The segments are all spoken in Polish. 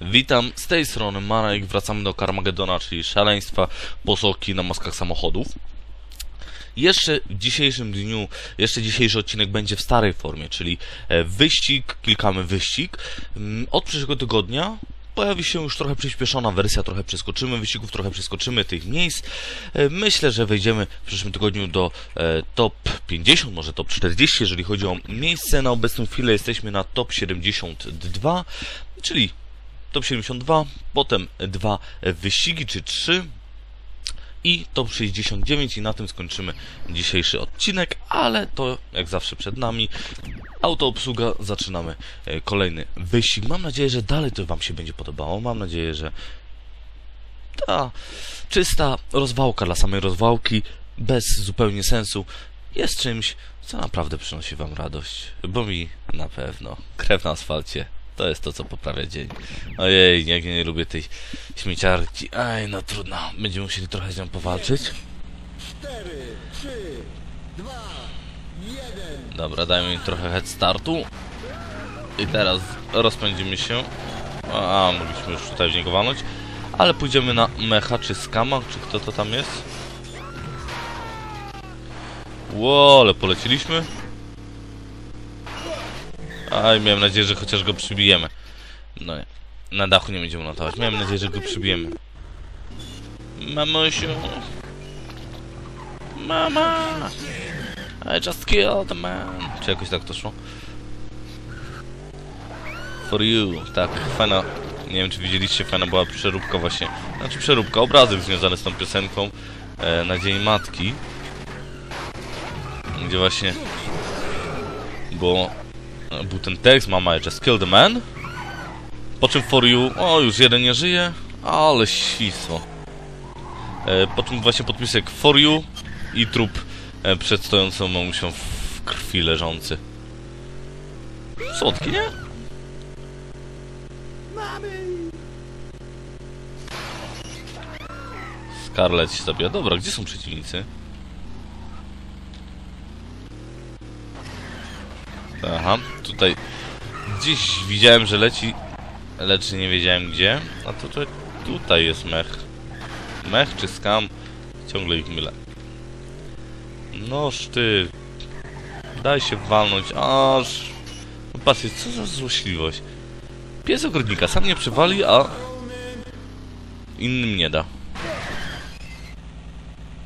Witam, z tej strony Marek, wracamy do Carmagedona, czyli szaleństwa, posoki na maskach samochodów. Jeszcze w dzisiejszym dniu, jeszcze dzisiejszy odcinek będzie w starej formie, czyli e, wyścig, klikamy wyścig. Mm, Od przyszłego tygodnia pojawi się już trochę przyspieszona wersja, trochę przeskoczymy wyścigów, trochę przeskoczymy tych miejsc. E, Myślę, że wejdziemy w przyszłym tygodniu do e, top 50, może top 40, jeżeli chodzi o miejsce. Na obecną chwilę jesteśmy na top 72, czyli top 72, potem dwa wyścigi, czy trzy i top 69 i na tym skończymy dzisiejszy odcinek, ale to jak zawsze przed nami autoobsługa, zaczynamy e, kolejny wyścig. Mam nadzieję, że dalej to Wam się będzie podobało. Mam nadzieję, że ta czysta rozwałka dla samej rozwałki, bez zupełnie sensu, jest czymś, co naprawdę przynosi Wam radość. Bo mi na pewno. Krew na asfalcie. To jest to, co poprawia dzień. Ojej, jak ja nie lubię tej śmieciarki. Aj, no trudno. Będziemy musieli trochę z nią powalczyć. 4, 3, 2, 1. Dobra, dajmy im trochę head startu. I teraz rozpędzimy się. A, mogliśmy już tutaj w niego walnąć. Ale pójdziemy na mecha czy skama, czy kto to tam jest. Ło, ale poleciliśmy. Aj, miałem nadzieję, że chociaż go przybijemy. No nie. Na dachu nie będziemy lądować. Miałem nadzieję, że go przybijemy. Mamusiu. Mama! I just killed the man. Czy jakoś tak to szło? For you. Tak, fajna. Nie wiem, czy widzieliście, fajna była przeróbka właśnie. Znaczy przeróbka, obrazek związany z tą piosenką e, na Dzień Matki. Gdzie właśnie było, był ten tekst, mama just killed the man. Po czym for you, o już jeden nie żyje, ale świństwo. E, po czym właśnie podpisek for you i trup e, przed stojącą mamusią w krwi leżący. Słodki, nie? Scarlett się zabija. Dobra, gdzie są przeciwnicy? Aha, tutaj gdzieś widziałem, że leci, lecz nie wiedziałem gdzie. A to tutaj, jest mech. Mech czy skam? Ciągle ich mylę. Noż ty. Daj się walnąć, aż... No patrzcie, co za złośliwość. Pies ogrodnika sam nie przewali, a... Innym nie da.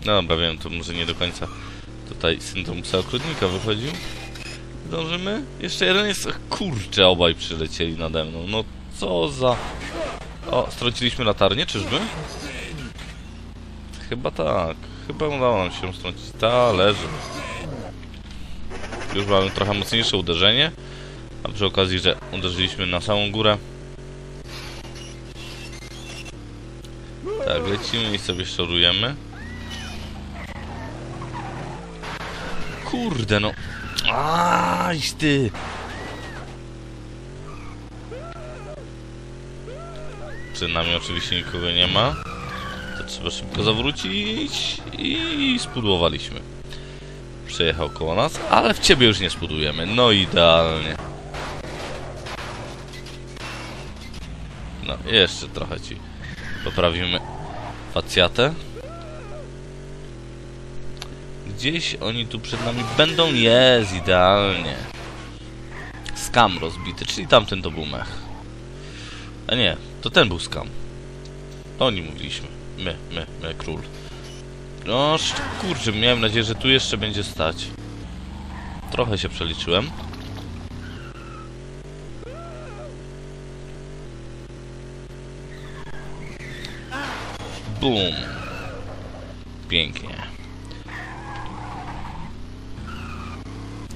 No dobra, wiem, to może nie do końca tutaj syndrom psa ogrodnika wychodził. Zdążymy? Jeszcze jeden jest... Kurczę, obaj przylecieli nade mną. No co za... O, straciliśmy latarnię, czyżby? Chyba tak. Chyba udało nam się strącić. Ta, leży. Już mamy trochę mocniejsze uderzenie. A przy okazji, że uderzyliśmy na samą górę. Tak, lecimy i sobie szorujemy. Kurde no. Aj, ty. Przed nami oczywiście nikogo nie ma. To trzeba szybko zawrócić i spudłowaliśmy. Przejechał koło nas, ale w ciebie już nie spudujemy. No idealnie. No, jeszcze trochę ci poprawimy facjatę. Gdzieś oni tu przed nami będą. Jest, idealnie. Skam rozbity, czyli tamten to był mech. A nie, to ten był skam. To oni mówiliśmy. My, my, my, król. No, kurczę, miałem nadzieję, że tu jeszcze będzie stać. Trochę się przeliczyłem. Boom. Pięknie.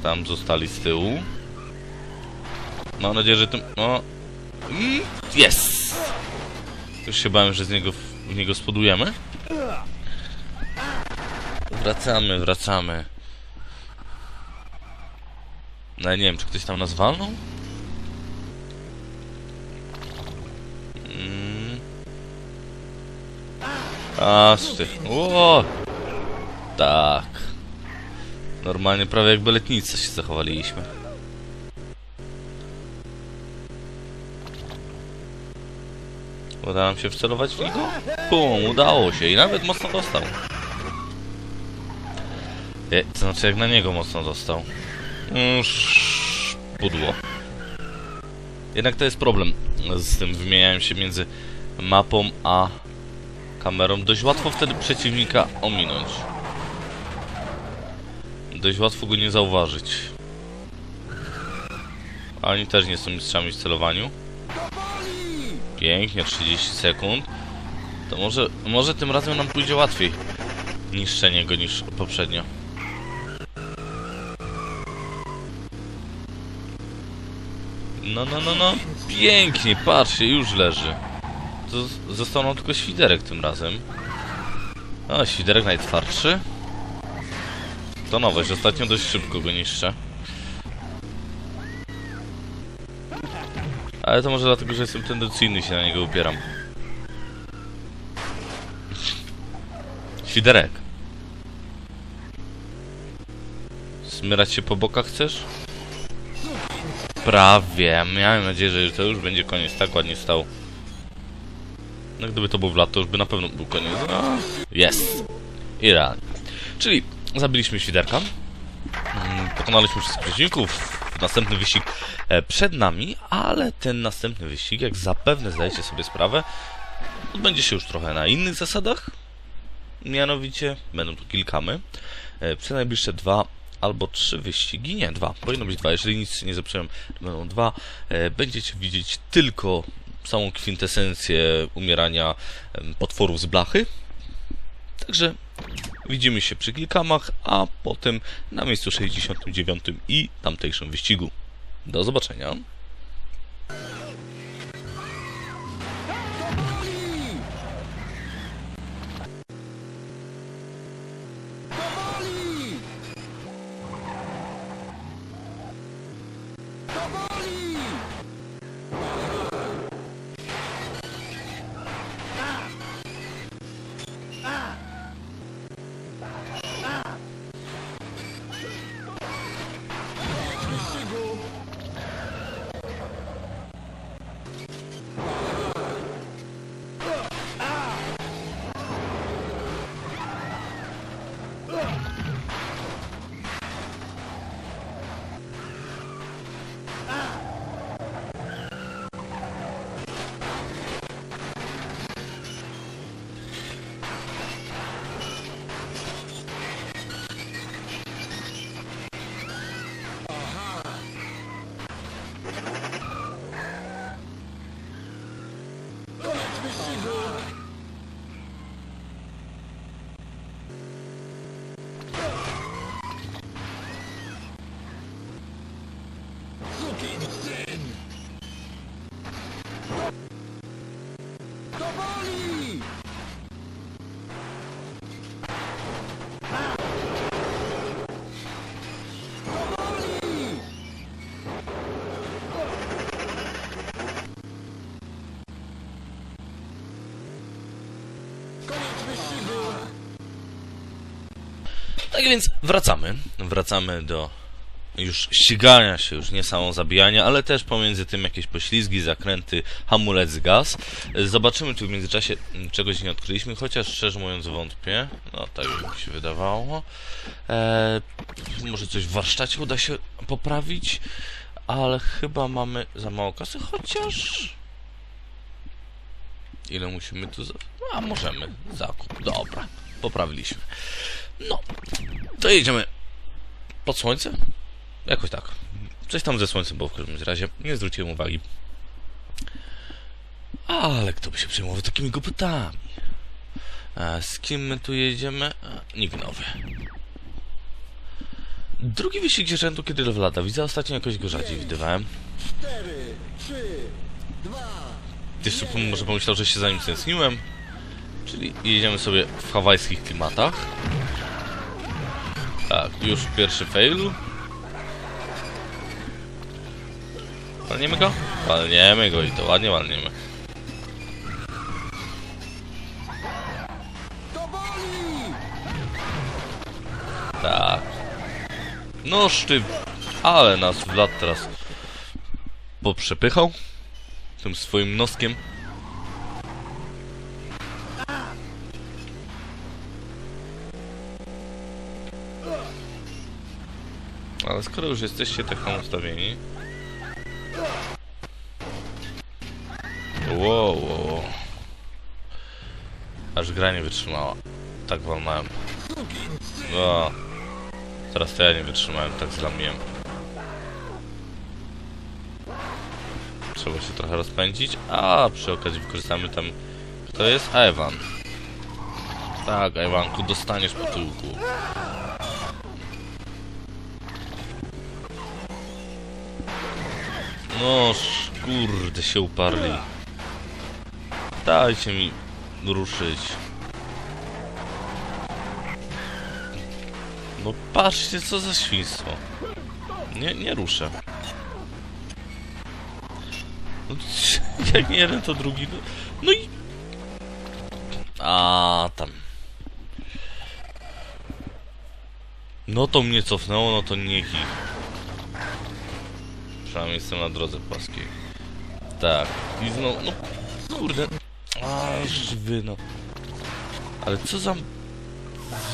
Tam zostali z tyłu. Mam nadzieję, że tym... O! Mm, Yes! Już się bałem, że z niego, w niego spodujemy. Wracamy, wracamy. No ja nie wiem, czy ktoś tam nas walnął? Mm. A, ty. O! Tak. Normalnie prawie jak beletnicy się zachowaliśmy. Uda nam się wcelować w niego? Pum, udało się i nawet mocno dostał. E, to znaczy jak na niego mocno dostał. Już pudło. Jednak to jest problem z tym wymienianiem się między mapą a kamerą. Dość łatwo wtedy przeciwnika ominąć. Dość łatwo go nie zauważyć. A Oni też nie są mistrzami w celowaniu. Pięknie, 30 sekund. To może, może tym razem nam pójdzie łatwiej niszczenie go niż poprzednio. No, no, no, no. Pięknie, patrzcie, już leży. To został nam tylko świderek tym razem. O, świderek najtwardszy. To nowość, ostatnio dość szybko go niszczę. Ale to może dlatego, że jestem tendencyjny się na niego upieram. Świderek. Smyrać się po bokach chcesz? Prawie. Miałem nadzieję, że to już będzie koniec. Tak ładnie stał. No gdyby to był w lat, to już by na pewno był koniec. No, jest. Idealnie. Czyli zabiliśmy świderka. Mm, Pokonaliśmy wszystkich przeciwników. Następny wyścig e, przed nami, ale ten następny wyścig, jak zapewne zdajecie sobie sprawę, odbędzie się już trochę na innych zasadach. Mianowicie będą tu kilkamy. E, Przez najbliższe dwa albo trzy wyścigi, nie dwa, powinno być dwa, jeżeli nic nie zepsułem, będą dwa. E, Będziecie widzieć tylko samą kwintesencję umierania potworów z blachy. Także widzimy się przy kilkamach, a potem na miejscu 69 i tamtejszym wyścigu. Do zobaczenia. Tak więc wracamy. Wracamy do już ścigania się, już nie samo zabijania, ale też pomiędzy tym jakieś poślizgi, zakręty, hamulec, gaz. Zobaczymy, czy w międzyczasie mm, czegoś nie odkryliśmy, chociaż szczerze mówiąc wątpię. No tak mi się wydawało. Eee, może coś w warsztacie uda się poprawić, ale chyba mamy za mało kasy, chociaż... Ile musimy tu... Za... A, możemy. Zakup. Dobra. Poprawiliśmy. No. To jedziemy pod słońce? Jakoś tak. Coś tam ze słońcem było w każdym razie. Nie zwróciłem uwagi. Ale kto by się przejmował takimi głupotami? A z kim my tu jedziemy? A, nikt nowy. Drugi wyścig rzędu, kiedy lata. Widzę ostatnio jakoś go rzadziej widywałem. Cztery, trzy, dwa, Jeszcze pom- może pomyślał, że się za nim tęskniłem. Czyli jedziemy sobie w hawajskich klimatach. Tak, już pierwszy fail. Walniemy go? Walniemy go i to ładnie walniemy. Tak. No ty... Ale nas Vlad teraz poprzepychał tym swoim noskiem. Ale skoro już jesteście tak ustawieni, Wow, wow, wow. Aż gra nie wytrzymała. Tak walnąłem. O. Teraz to ja nie wytrzymałem, tak zlamiłem. Trzeba się trochę rozpędzić. A przy okazji wykorzystamy tam... Kto jest? Ewan. Tak, Ewanku, dostaniesz po tyłku. No, kurde, się uparli. Dajcie mi ruszyć. No patrzcie, co za świństwo. Nie, nie ruszę. No, jak nie jeden, to drugi. No, no i... A tam. No to mnie cofnęło, no to niech ich. Przynajmniej jestem na drodze płaskiej. Tak. I znowu, no kurde. Aż wy, no. Ale co za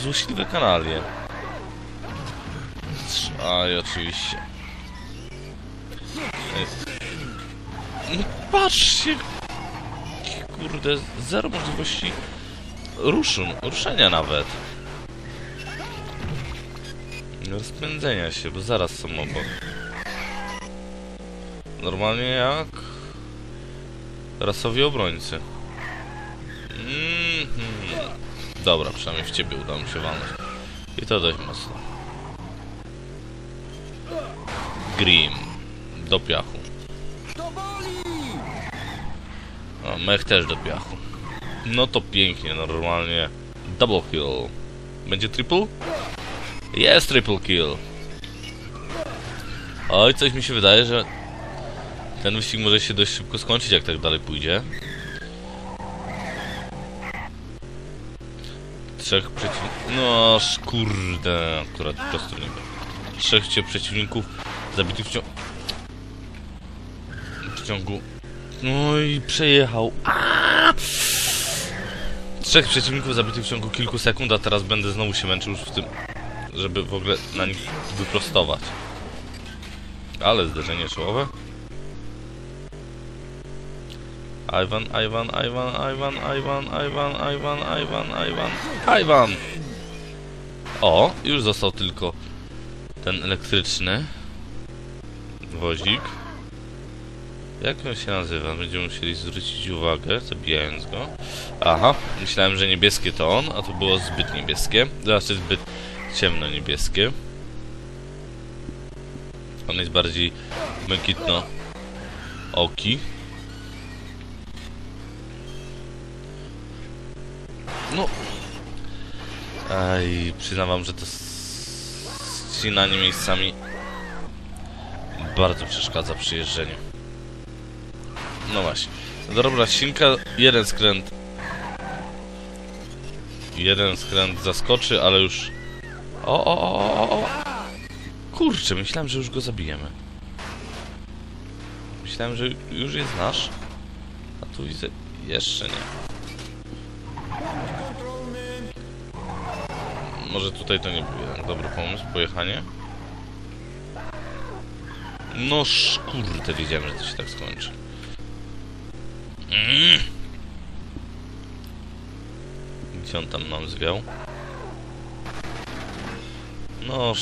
złośliwe kanalie. Aj, oczywiście. No patrzcie! Kurde, zero możliwości ruszu, ruszenia nawet. Rozpędzenia się, bo zaraz są obok. Normalnie jak rasowi obrońcy. Mhm. Dobra, przynajmniej w ciebie udało mi się walnąć. I to dość mocno. Grim. Do piachu. A, mech też do piachu. No to pięknie, normalnie. Double kill. Będzie triple? Jest triple kill. Oj, coś mi się wydaje, że ten wyścig może się dość szybko skończyć, jak tak dalej pójdzie. Trzech przeciwników... No, aż kurde, akurat po prostu nie było. Trzech cię przeciwników zabitych w ciągu... W ciągu... No i przejechał. Trzech przeciwników zabitych w ciągu kilku sekund, a teraz będę znowu się męczył w tym, żeby w ogóle na nich wyprostować. Ale zderzenie czołowe. Iwan, Iwan, Iwan, Iwan, Iwan, Iwan, Iwan, Iwan, Iwan, Iwan! O, już został tylko ten elektryczny wozik. Jak on się nazywa? Będziemy musieli zwrócić uwagę, zabijając go. Aha, myślałem, że niebieskie to on, a to było zbyt niebieskie. Znaczy zbyt ciemno niebieskie. On jest bardziej błękitno oki. No. Aj, przyznam wam, że to ścinanie miejscami bardzo przeszkadza przy jeżdżeniu. No właśnie. Dobra, ścinka, jeden skręt. Jeden skręt zaskoczy, ale już... O, o, o, o, o. Kurczę, myślałem, że już go zabijemy. Myślałem, że już jest nasz. A tu widzę... Jeszcze nie. Może tutaj to nie był jeden dobry pomysł, pojechanie. No kurde, wiedziałem, że to się tak skończy. Mm. Gdzie on tam nam zwiał? No.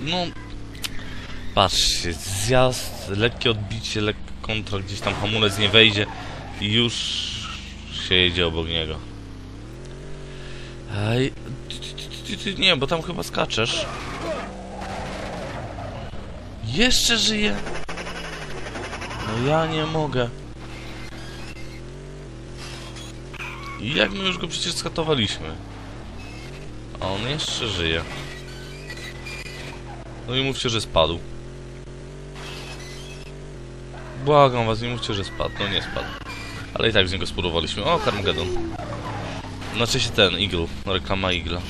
No... Patrzcie, zjazd, lekkie odbicie, lekka kontra, gdzieś tam hamulec nie wejdzie i już się jedzie obok niego. Ej, ty, ty, ty, nie, bo tam chyba skaczesz. Jeszcze żyje. No ja nie mogę. Jak my już go przecież skatowaliśmy. A on jeszcze żyje. No i mówcie, że spadł. Błagam was, nie mówcie, że spadł. No nie spadł. Ale i tak z niego spudowaliśmy. O, Carmageddon. Znaczy się ten, Eagle. Reklama Eagle'a.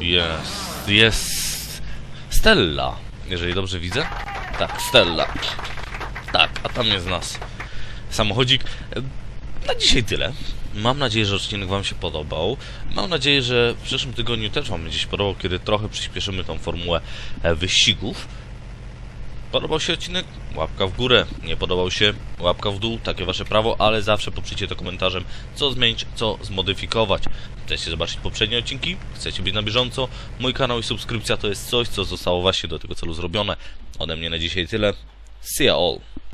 Jest, jest. Stella. Jeżeli dobrze widzę. Tak, Stella. Tak, a tam jest nas. Samochodzik. Na dzisiaj tyle. Mam nadzieję, że odcinek Wam się podobał. Mam nadzieję, że w przyszłym tygodniu też Wam będzie się podobał, kiedy trochę przyspieszymy tą formułę e, wyścigów. Podobał się odcinek? Łapka w górę. Nie podobał się? Łapka w dół. Takie Wasze prawo, ale zawsze poprzecie to komentarzem, co zmienić, co zmodyfikować. Chcecie zobaczyć poprzednie odcinki? Chcecie być na bieżąco? Mój kanał i subskrypcja to jest coś, co zostało właśnie do tego celu zrobione. Ode mnie na dzisiaj tyle. See ya all.